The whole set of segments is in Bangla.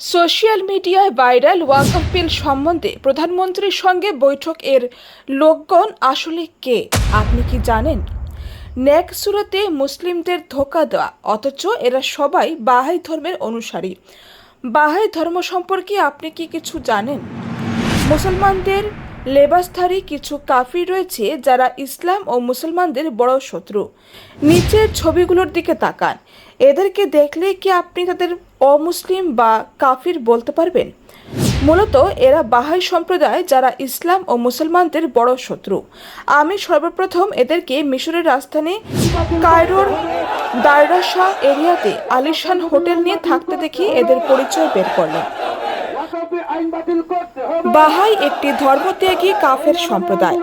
সোশ্যাল মিডিয়ায় ভাইরাল ওয়াকফ বিল সম্বন্ধে প্রধানমন্ত্রীর সঙ্গে বৈঠক এর লোকগণ আসলে কে? আপনি কি জানেন? নেক সুরতে মুসলিমদের ধোকা দেওয়া, অথচ এরা সবাই বাহাই ধর্মের অনুসারী। বাহাই ধর্ম সম্পর্কে আপনি কি কিছু জানেন? মুসলমানদের লেবাসধারী কিছু কাফির রয়েছে যারা ইসলাম ও মুসলমানদের বড় শত্রু। নিচের ছবিগুলোর দিকে তাকান। এদেরকে দেখলে কি আপনি তাদের অমুসলিম বা কাফির বলতে পারবেন? মূলত এরা বাহাই সম্প্রদায় যারা ইসলাম ও মুসলমানদের বড় শত্রু। আমি সর্বপ্রথম এদেরকে মিশরের রাজধানী কায়রোর দায়রাশা এরিয়াতে আলিশান হোটেল নিয়ে থাকতে দেখি এদের পরিচয় বের করলাম। বাহাই একটি ধর্মত্যাগী কাফের সম্প্রদায়।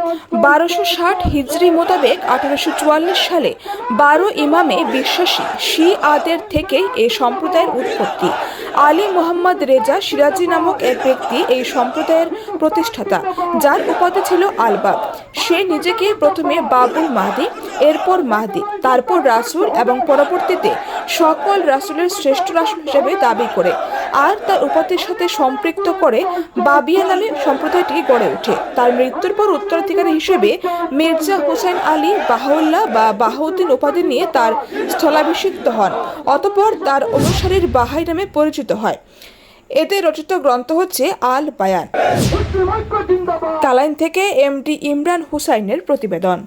বারোশো ষাট হিজড়ি মোতাবেক আঠারোশো চুয়াল্লিশ সালে বারো ইমামে বিশ্বাসী শি আদের থেকেই এই সম্প্রদায়ের উৎপত্তি। আলী মোহাম্মদ রেজা সিরাজি নামক এক ব্যক্তি এই সম্প্রদায়ের প্রতিষ্ঠাতা, যার উপাধি ছিল আলবাব। সে নিজেকে প্রথমে বাবুল মাহদি, এরপর মাহদি, তারপর রাসূল এবং পরবর্তীতে সকল রাসূলের শ্রেষ্ঠ রাসূল হিসেবে দাবি করে। আর তার উপাধির সাথে সম্পৃক্ত করে বাবিয়া নামে সম্প্রদায়টি গড়ে ওঠে। তার মৃত্যুর পর উত্তরাধিকারী হিসেবে মির্জা হোসেন আলী বাহাউল্লাহ বা বাহাউদ্দিন উপাধি নিয়ে তার স্থলাভিষিক্ত হন, অতপর তার অনুসারীর বাহাই নামে পরিচিত হয়। এতে রচিত গ্রন্থ হচ্ছে আল বায়ান তালাইন থেকে এমডি ইমরান হুসাইনের প্রতিবেদন।